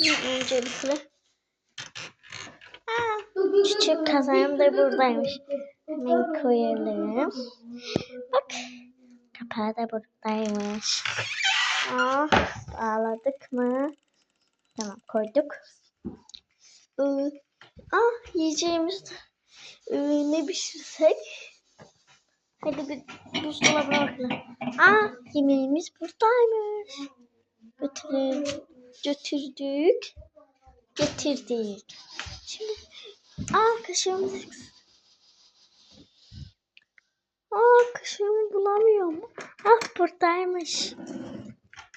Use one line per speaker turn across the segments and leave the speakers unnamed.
Öncelikle. Aa, küçük kazanım da buradaymış. Hemen koyalım. Bak. Kapağı da buradaymış. Ah, bağladık mı? Tamam koyduk. Ah yiyeceğimiz ee, ne pişirsek? Hadi bir buzdolabına bakalım. Aa yemeğimiz buradaymış. Götürelim. Götürdük. Getirdik. Şimdi aa kaşığımız. Aa kaşığımı bulamıyorum. Ah buradaymış.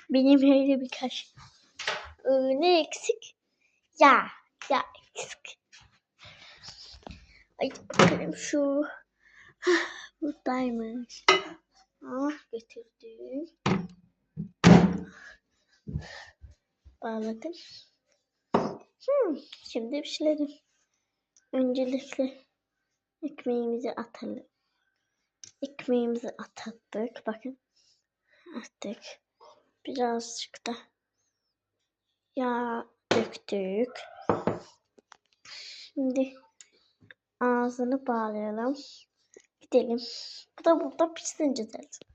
Benim öyle bir kaşık. Ee, ne eksik? Ya, ya eksik. Ay bakalım şu. Hah, Buradaymış. Ah getirdim. Bağladım. Hmm, şimdi pişirelim. Öncelikle ekmeğimizi atalım. Ekmeğimizi attık. Bakın. Attık. Birazcık da yağ döktük. Şimdi ağzını bağlayalım. Gidelim. Bu da burada pişsince zaten.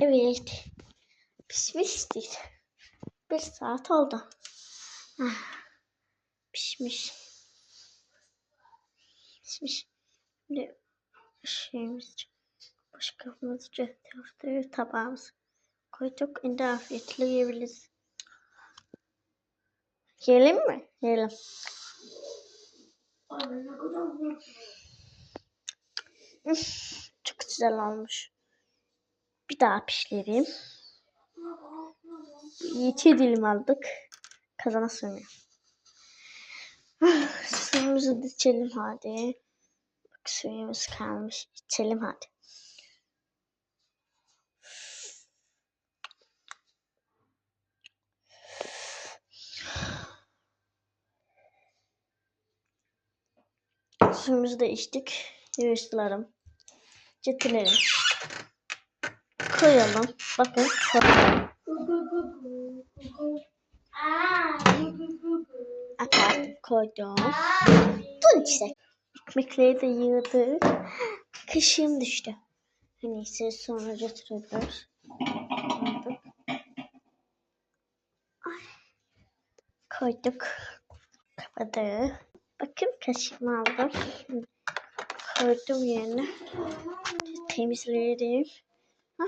Evet. Pişmiştir. Bir saat oldu. Ah, pişmiş. Pişmiş. Şimdi şeyimiz başkamızı götürdük. Tabağımızı koyduk. Şimdi afiyetle yiyebiliriz. Yiyelim mi? Yiyelim. Çok güzel olmuş. Bir daha pişirelim. İki dilim aldık. Kazana sığmıyor. Ah, Suyumuzu içelim hadi. Bak suyumuz kalmış. İçelim hadi. Suyumuzu da içtik. Yavaşlarım. Getirelim. Koyalım. Bakın. Akardım koydum. Dur işte. Ekmekleri de yığdık. Kaşığım düştü. Neyse sonra götürürüz. Koyduk. Kapadık. Bakın kaşığımı aldım. Koydum yerine. Temizleyelim. Ah,